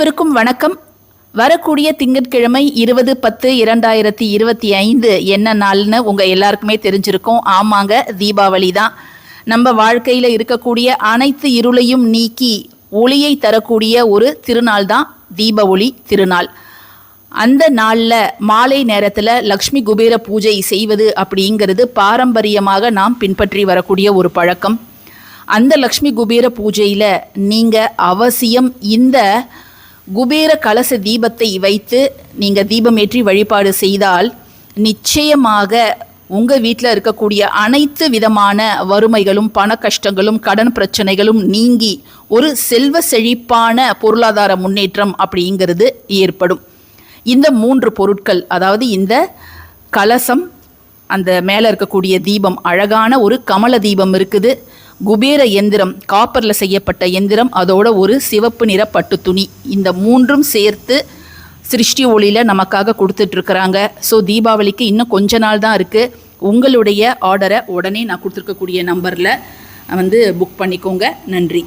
அனைவருக்கும் வணக்கம். வரக்கூடிய திங்கட்கிழமை இருபது பத்து இரண்டாயிரத்தி இருபத்தி ஐந்து என்ன நாள்னு உங்க எல்லாருக்குமே தெரிஞ்சிருக்கும். ஆமாங்க தீபாவளி தான். நம்ம வாழ்க்கையில இருக்கக்கூடிய அனைத்து இருளையும் நீக்கி ஒளியை தரக்கூடிய ஒரு திருநாள் தான் தீப ஒளி திருநாள். அந்த நாளில் மாலை நேரத்தில் லக்ஷ்மி குபேர பூஜை செய்வது அப்படிங்கிறது பாரம்பரியமாக நாம் பின்பற்றி வரக்கூடிய ஒரு பழக்கம். அந்த லக்ஷ்மி குபேர பூஜையில் நீங்கள் அவசியம் இந்த குபேர கலச தீபத்தை வைத்து நீங்கள் தீபமேற்றி வழிபாடு செய்தால் நிச்சயமாக உங்கள் வீட்டில் இருக்கக்கூடிய அனைத்து விதமான வறுமைகளும் பண கஷ்டங்களும் கடன் பிரச்சனைகளும் நீங்கி ஒரு செல்வ செழிப்பான பொருளாதார முன்னேற்றம் அப்படிங்கிறது ஏற்படும். இந்த மூன்று பொருட்கள் அதாவது இந்த கலசம் அந்த மேலே இருக்கக்கூடிய தீபம் அழகான ஒரு கமல தீபம் இருக்குது. குபேர எந்திரம் காப்பரில் செய்யப்பட்ட எந்திரம் அதோட ஒரு சிவப்பு நிற பட்டு துணி. இந்த மூன்றும் சேர்த்து சிருஷ்டி ஒளியில் நமக்காக கொடுத்துட்ருக்குறாங்க. ஸோ தீபாவளிக்கு இன்னும் கொஞ்ச நாள் தான் இருக்குது உங்களுடைய ஆர்டரை உடனே நான் கொடுத்துருக்கக்கூடிய நம்பரில் வந்து புக் பண்ணிக்கோங்க. நன்றி.